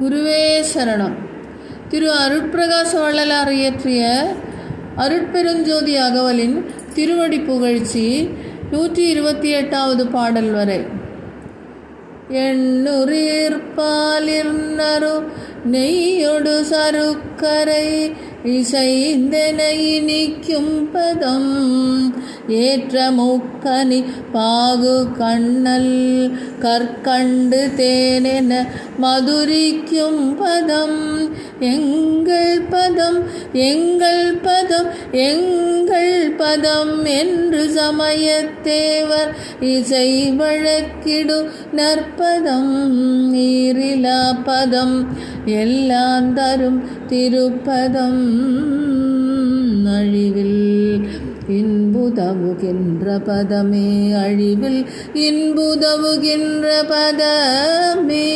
குருவே சரணம். திரு அருட்பிரகாச வள்ளலார் இயற்றிய அருட்பெருஞ்சோதி அகவலின் திருவடி புகழ்ச்சி நூற்றி இருபத்தி எட்டாவது பாடல் வரை. எண்ணுரீர்பாலிர்னரு நெய்யொடு சருக்கரை இசைந்தனை நிற்கும் பதம். ஏற்ற முக்கனி பாகு கண்ணல் கற்கண்டு தேனென மதுரிக்கும் பதம். எங்கள் பதம் எங்கள் பதம் எங்கள் பதம் என்று சமயத்தேவர் இசை வழக்கிடு நற்பதம். நீரிலா பதம் எல்லாம் தரும் திருப்பதம். அழிவில் இன்புதவுகின்ற பதமே அழிவில் இன்புதவுகின்ற பதமே.